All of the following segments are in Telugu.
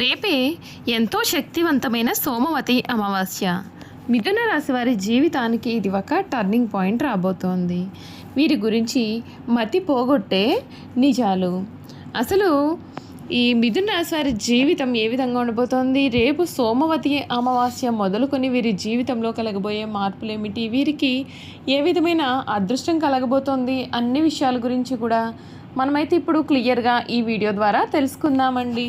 రేపే ఎంతో శక్తివంతమైన సోమవతి అమావాస్య. మిథున రాశి వారి జీవితానికి ఇది ఒక టర్నింగ్ పాయింట్ రాబోతోంది. వీరి గురించి మతి పోగొట్టే నిజాలు. అసలు ఈ మిథున రాశి వారి జీవితం ఏ విధంగా ఉండబోతోంది? రేపు సోమవతి అమావాస్య మొదలుకొని వీరి జీవితంలో కలగబోయే మార్పులు ఏమిటి వీరికి ఏ విధమైన అదృష్టం కలగబోతోంది? అన్ని విషయాల గురించి కూడా మనమైతే ఇప్పుడు క్లియర్గా ఈ వీడియో ద్వారా తెలుసుకుందామండి.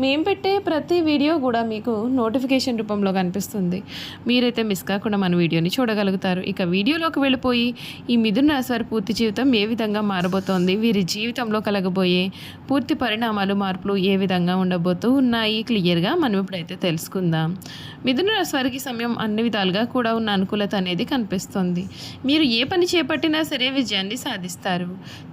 మేము పెట్టే ప్రతి వీడియో కూడా మీకు నోటిఫికేషన్ రూపంలో కనిపిస్తుంది. మీరైతే మిస్ కాకుండా మన వీడియోని చూడగలుగుతారు. ఇక వీడియోలోకి వెళ్ళిపోయి ఈ మిథున రాశి వారి పూర్తి జీవితం ఏ విధంగా మారబోతోంది? వీరి జీవితంలో కలగబోయే పూర్తి పరిణామాలు మార్పులు ఏ విధంగా ఉండబోతూ ఉన్నాయి? క్లియర్గా మనం ఇప్పుడైతే తెలుసుకుందాం. మిథున రాశి వారికి సమయం అన్ని విధాలుగా కూడా ఉన్న అనుకూలత అనేది కనిపిస్తుంది. మీరు ఏ పని చేపట్టినా సరే విజయాన్ని సాధిస్తారు.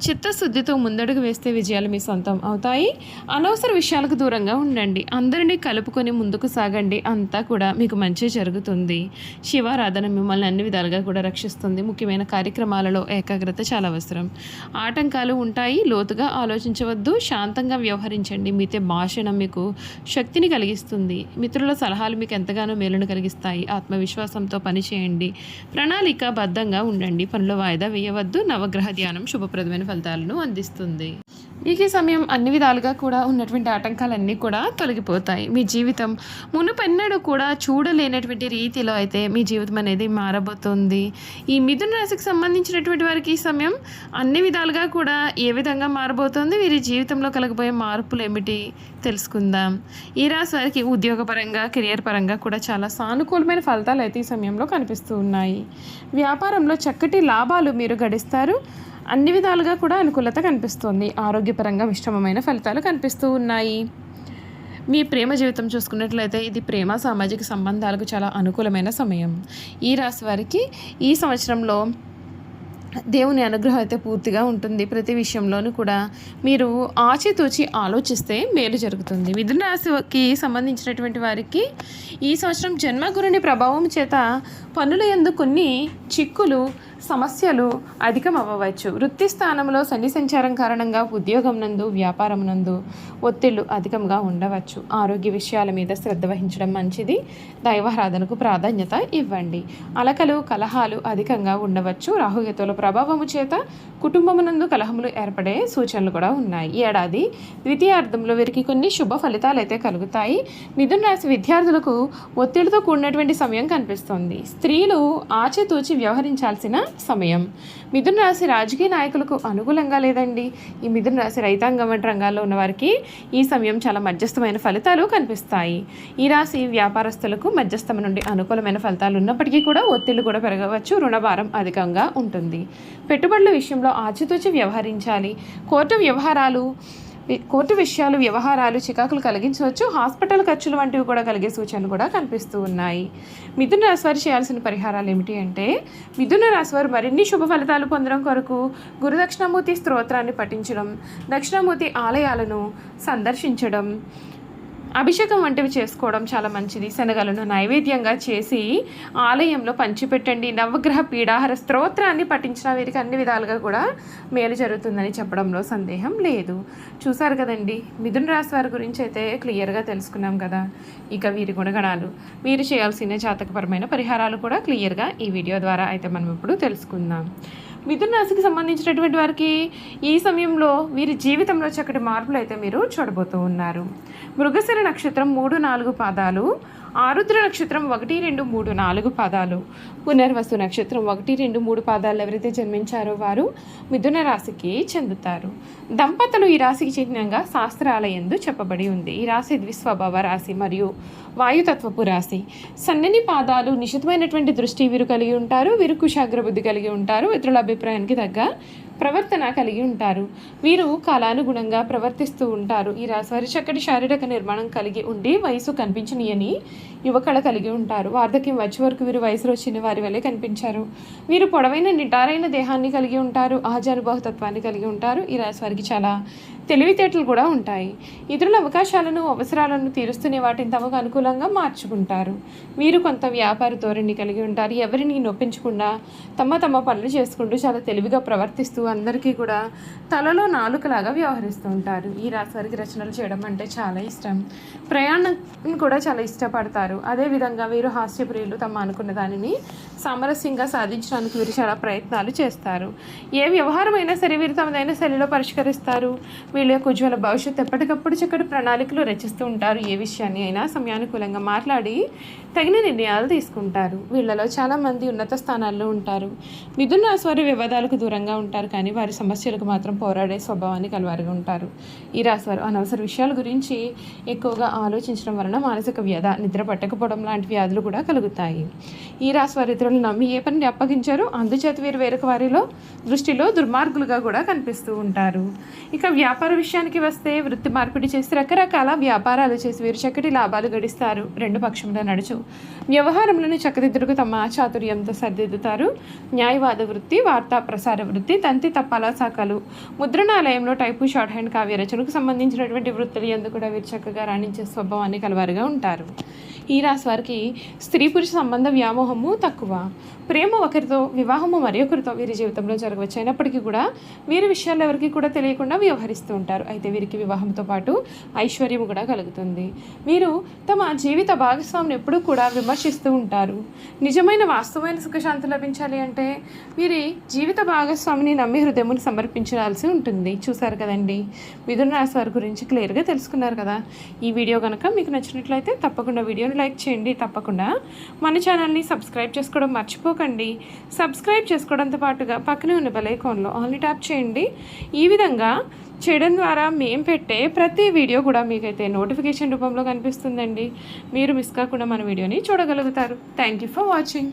చిత్తశుద్ధితో ముందడుగు వేస్తే విజయాలు మీ సొంతం అవుతాయి. అనవసర విషయాలకు దూరంగా ఉండండి. అందరినీ కలుపుకొని ముందుకు సాగండి. అంతా కూడా మీకు మంచి జరుగుతుంది. శివారాధన మిమ్మల్ని అన్ని విధాలుగా కూడా రక్షిస్తుంది. ముఖ్యమైన కార్యక్రమాలలో ఏకాగ్రత చాలా అవసరం. ఆటంకాలు ఉంటాయి. లోతుగా ఆలోచించవద్దు. శాంతంగా వ్యవహరించండి. మీతే భాషణం మీకు శక్తిని కలిగిస్తుంది. మిత్రుల సలహాలు మీకు ఎంతగానో మేలును కలిగిస్తాయి. ఆత్మవిశ్వాసంతో పనిచేయండి ప్రణాళిక బద్ధంగా ఉండండి. పనులు వాయిదా వేయవద్దు. నవగ్రహ ధ్యానం శుభప్రదమైన ఫలితాలను అందిస్తుంది. ఈ సమయం అన్ని విధాలుగా కూడా ఉన్నటువంటి ఆటంకాలన్నీ కూడా తొలగిపోతాయి. మీ జీవితం మునుపెన్నడూ కూడా చూడలేనటువంటి రీతిలో అయితే మీ జీవితం అనేది మారబోతుంది. ఈ మిథున రాశికి సంబంధించినటువంటి వారికి ఈ సమయం అన్ని విధాలుగా కూడా ఏ విధంగా మారబోతోంది? వీరి జీవితంలో కలగబోయే మార్పులు ఏమిటి? తెలుసుకుందాం. ఈ రాశి వారికి ఉద్యోగపరంగా కెరియర్ పరంగా కూడా చాలా సానుకూలమైన ఫలితాలు అయితే ఈ సమయంలో కనిపిస్తూ ఉన్నాయి. వ్యాపారంలో చక్కటి లాభాలు మీరు గడిస్తారు. అన్ని విధాలుగా కూడా అనుకూలత కనిపిస్తుంది. ఆరోగ్యపరంగా మిశ్రమమైన ఫలితాలు కనిపిస్తూ ఉన్నాయి. మీ ప్రేమ జీవితం చూసుకున్నట్లయితే ఇది ప్రేమ సామాజిక సంబంధాలకు చాలా అనుకూలమైన సమయం. ఈ రాశి వారికి ఈ సంవత్సరంలో దేవుని అనుగ్రహం అయితే పూర్తిగా ఉంటుంది. ప్రతి విషయంలోనూ కూడా మీరు ఆచితూచి ఆలోచిస్తే మేలు జరుగుతుంది. మిథున రాశికి సంబంధించినటువంటి వారికి ఈ సంవత్సరం జన్మగురుని ప్రభావం చేత పనుల ఎందు కొన్ని చిక్కులు సమస్యలు అధికం అవ్వవచ్చు వృత్తి స్థానంలో శని సంచారం కారణంగా ఉద్యోగం నందు వ్యాపారం నందు ఒత్తిళ్ళు అధికంగా ఉండవచ్చు. ఆరోగ్య విషయాల మీద శ్రద్ధ వహించడం మంచిది. దైవారాధనకు ప్రాధాన్యత ఇవ్వండి. అలకలు కలహాలు అధికంగా ఉండవచ్చు. రాహుగతుల ప్రభావము చేత కుటుంబమునందు కలహములు ఏర్పడే సూచనలు కూడా ఉన్నాయి. ఈ ఏడాది ద్వితీయార్థంలో వీరికి కొన్ని శుభ ఫలితాలు అయితే కలుగుతాయి. మిథున రాశి విద్యార్థులకు ఒత్తిడితో కూడినటువంటి సమయం కనిపిస్తుంది. స్త్రీలు ఆచితూచి వ్యవహరించాల్సిన సమయం. మిథున రాశి రాజకీయ నాయకులకు అనుకూలంగా లేదండి. ఈ మిథున రాశి రైతాంగం వంటి రంగాల్లో ఉన్న వారికి ఈ సమయం చాలా మధ్యస్థమైన ఫలితాలు కనిపిస్తాయి. ఈ రాశి వ్యాపారస్తులకు మధ్యస్థం నుండి అనుకూలమైన ఫలితాలు ఉన్నప్పటికీ కూడా ఒత్తిళ్ళు కూడా పెరగవచ్చు. రుణభారం అధికంగా ఉంటుంది. పెట్టుబడుల విషయంలో ఆచితూచి వ్యవహరించాలి. కోర్టు వ్యవహారాలు కోర్టు విషయాలు వ్యవహారాలు చికాకులు కలిగించవచ్చు. హాస్పిటల్ ఖర్చులు వంటివి కూడా కలిగే సూచనలు కూడా కనిపిస్తూ ఉన్నాయి. మిథున రాశి వారు చేయాల్సిన పరిహారాలు ఏమిటి అంటే మిథున రాశి వారు మరిన్ని శుభ ఫలితాలు పొందడం కొరకు గురుదక్షిణామూర్తి స్తోత్రాన్ని పఠించడం దక్షిణామూర్తి ఆలయాలను సందర్శించడం అభిషేకం వంటివి చేసుకోవడం చాలా మంచిది. శనగలను నైవేద్యంగా చేసి ఆలయంలో పంచిపెట్టండి. నవగ్రహ పీడాహార స్తోత్రాన్ని పఠించిన వీరికి అన్ని విధాలుగా కూడా మేలు జరుగుతుందని చెప్పడంలో సందేహం లేదు. చూసారు కదండి మిథున రాశి వారి గురించి అయితే క్లియర్గా తెలుసుకున్నాం కదా. ఇక వీరి గుణగణాలు వీరు చేయాల్సిన జాతకపరమైన పరిహారాలు కూడా క్లియర్గా ఈ వీడియో ద్వారా అయితే మనం ఇప్పుడు తెలుసుకుందాం. మిథున రాశికి సంబంధించినటువంటి వారికి ఈ సమయంలో వీరి జీవితంలో చక్కటి మార్పులు అయితే మీరు చూడబోతూ ఉన్నారు. మృగశిర నక్షత్రం మూడు నాలుగు పాదాలు ఆరుద్ర నక్షత్రం ఒకటి రెండు మూడు నాలుగు పాదాలు. పునర్వసు నక్షత్రం ఒకటి రెండు మూడు పాదాలు ఎవరైతే జన్మించారో వారు మిథున రాశికి చెందుతారు. దంపతులు ఈ రాశికి చిహ్నంగా శాస్త్రాలయందు చెప్పబడి ఉంది. ఈ రాశి ద్విస్వభావ రాశి మరియు వాయుతత్వపు రాశి. సన్నని పాదాలు నిశితమైనటువంటి దృష్టి వీరు కలిగి ఉంటారు. వీరు కుశాగ్ర బుద్ధి కలిగి ఉంటారు. ఇతరుల అభిప్రాయానికి తగ్గ ప్రవర్తన కలిగి ఉంటారు. వీరు కాలానుగుణంగా ప్రవర్తిస్తూ ఉంటారు. ఈ రాశివారి చక్కటి శారీరక నిర్మాణం కలిగి ఉండి వయసు కనిపించనియని యువకళ కలిగి ఉంటారు. వార్ధక్యం వచ్చే వరకు వీరు వయసులో చిన్న వారి వల్లే కనిపించారు. వీరు పొడవైన నిటారైన దేహాన్ని కలిగి ఉంటారు. ఆజానుభవతత్వాన్ని కలిగి ఉంటారు. ఈ రాశి వారికి చాలా తెలివితేటలు కూడా ఉంటాయి. ఇతరుల అవకాశాలను అవసరాలను తీరుస్తునే వాటిని తమకు అనుకూలంగా మార్చుకుంటారు. వీరు కొంత వ్యాపార ధోరణి కలిగి ఉంటారు. ఎవరిని నొప్పించకుండా తమ తమ పనులు చేసుకుంటూ చాలా తెలివిగా ప్రవర్తిస్తూ అందరికీ కూడా తలలో నాలుకలాగా వ్యవహరిస్తూ ఉంటారు. ఈ రాశివారికి రచనలు చేయడం అంటే చాలా ఇష్టం. ప్రయాణం కూడా చాలా ఇష్టపడతారు. అదేవిధంగా వీరు హాస్యప్రియులు. తమ అనుకున్న దానిని సామరస్యంగా సాధించడానికి వీరు చాలా ప్రయత్నాలు చేస్తారు. ఏ వ్యవహారమైనా సరే వీరు తమదైన శైలిలో పరిష్కరిస్తారు. వీళ్ళ యొక్క ఉజ్వల భవిష్యత్తు ఎప్పటికప్పుడు చక్కటి ప్రణాళికలు రచిస్తూ ఉంటారు. ఏ విషయాన్ని అయినా సమయానుకూలంగా మాట్లాడి తగిన నిర్ణయాలు తీసుకుంటారు. వీళ్ళలో చాలామంది ఉన్నత స్థానాల్లో ఉంటారు. మిథున రాశివారు వివాదాలకు దూరంగా ఉంటారు కానీ వారి సమస్యలకు మాత్రం పోరాడే స్వభావాన్ని కలవారిగా ఉంటారు. ఈ రాశివారు అనవసర విషయాల గురించి ఎక్కువగా ఆలోచించడం వలన మానసిక వ్యధ నిద్ర పట్టకపోవడం లాంటి వ్యాధులు కూడా కలుగుతాయి. ఈ రాశివారు ఇతరులు నమ్మి ఏ పనిని అప్పగించారో అందుచేత వీరు వేరొక వారిలో దృష్టిలో దుర్మార్గులుగా కూడా కనిపిస్తూ ఉంటారు. ఇక వ్యాపార విషయానికి వస్తే వృత్తి మార్పిడి చేసి రకరకాల వ్యాపారాలు చేసి వీరు చక్కటి లాభాలు గడిస్తారు. రెండు పక్షంలో నడుచు. వ్యవహారములను చక్కదిద్దుకు తమ చాతుర్యంతో సరిదిద్దుతారు. న్యాయవాద వృత్తి వార్తా ప్రసార వృత్తి తంతి తప్పాల శాఖలు. ముద్రణాలయంలో టైపు షార్ట్ హ్యాండ్ కావ్య రచనకు సంబంధించినటువంటి వృత్తులు ఎందుకు కూడా వీరు చక్కగా రాణించే స్వభావాన్ని కలవారుగా ఉంటారు. ఈ రాశి వారికి స్త్రీ పురుష సంబంధ వ్యామోహము తక్కువ. ప్రేమ ఒకరితో వివాహము మరి ఒకరితో వీరి జీవితంలో జరగవచ్చు అయినప్పటికీ కూడా వీరి విషయాలు ఎవరికి కూడా తెలియకుండా వ్యవహరిస్తారు. వ్యవహరిస్తూ ఉంటారు. అయితే వీరికి వివాహంతో పాటు ఐశ్వర్యం కూడా కలుగుతుంది. వీరు తమ జీవిత భాగస్వామిని ఎప్పుడూ కూడా విమర్శిస్తూ ఉంటారు. నిజమైన వాస్తవమైన సుఖశాంతి లభించాలి అంటే వీరి జీవిత భాగస్వామిని నమ్మి హృదయమును సమర్పించాల్సి ఉంటుంది. చూసారు కదండి? మిథున రాశి వారి గురించి క్లియర్గా తెలుసుకున్నారు కదా? ఈ వీడియో కనుక మీకు నచ్చినట్లయితే తప్పకుండా వీడియోని లైక్ చేయండి. తప్పకుండా మన ఛానల్ని సబ్స్క్రైబ్ చేసుకోవడం మర్చిపోకండి. సబ్స్క్రైబ్ చేసుకోవడంతో పాటుగా పక్కనే ఉన్న బెల్ ఐకాన్లో ట్యాప్ చేయండి. ఈ విధంగా చేయడం ద్వారా మేము పెట్టే ప్రతి వీడియో కూడా మీకైతే నోటిఫికేషన్ రూపంలో కనిపిస్తుందండి. మీరు మిస్ కాకుండా మన వీడియోని చూడగలుగుతారు. Thank you for watching